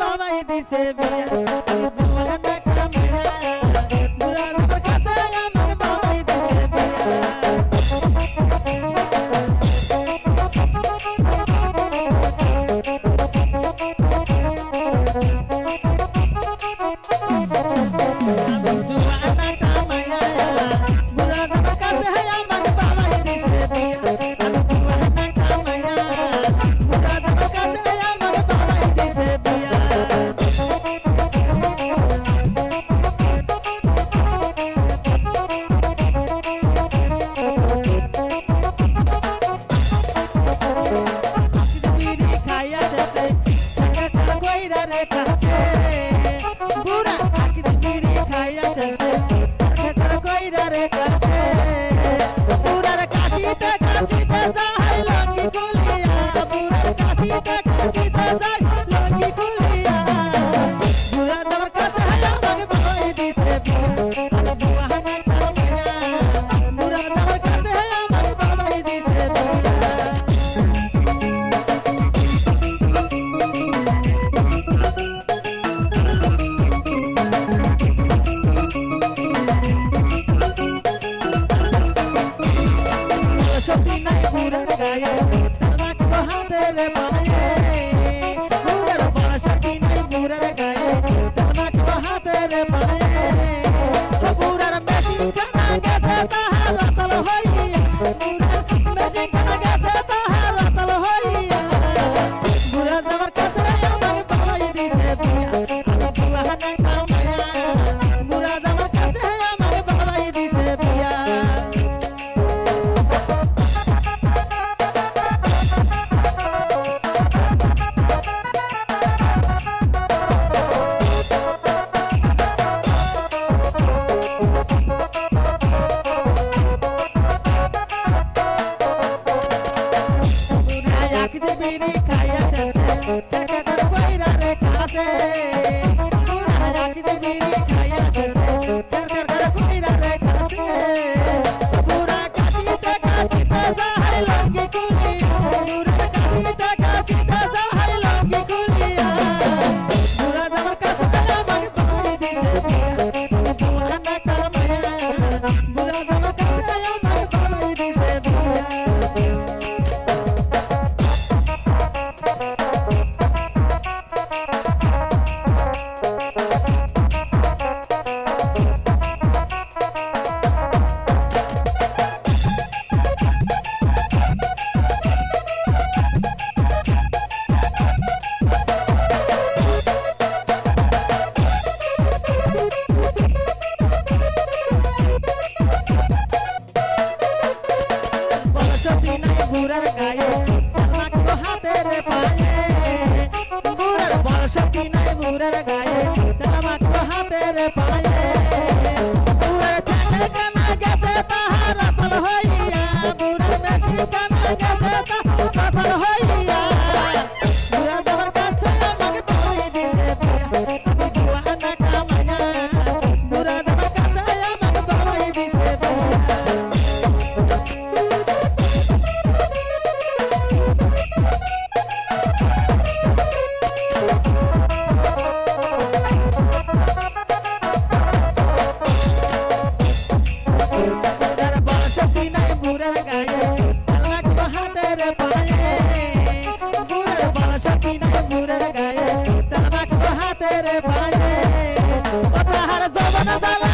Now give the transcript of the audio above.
बाबाई दिसे बे जुमन कथा मेरे पूरा रूप खसाया मग बाबाई दिसे बे I'm দাদা লাগি বলে আবু কাশি কাশি দাদা লাগি বলে Thank you. বুড়ার গায়ে লাগতো হাতের পায়ে। বুড়ার বয়স কি নাই বুড়ার গায়ে লাগতো হাতের পায়ে। চুরের গায়ে তার হাতের পায়ে। ও তাহার জবন জ্বালা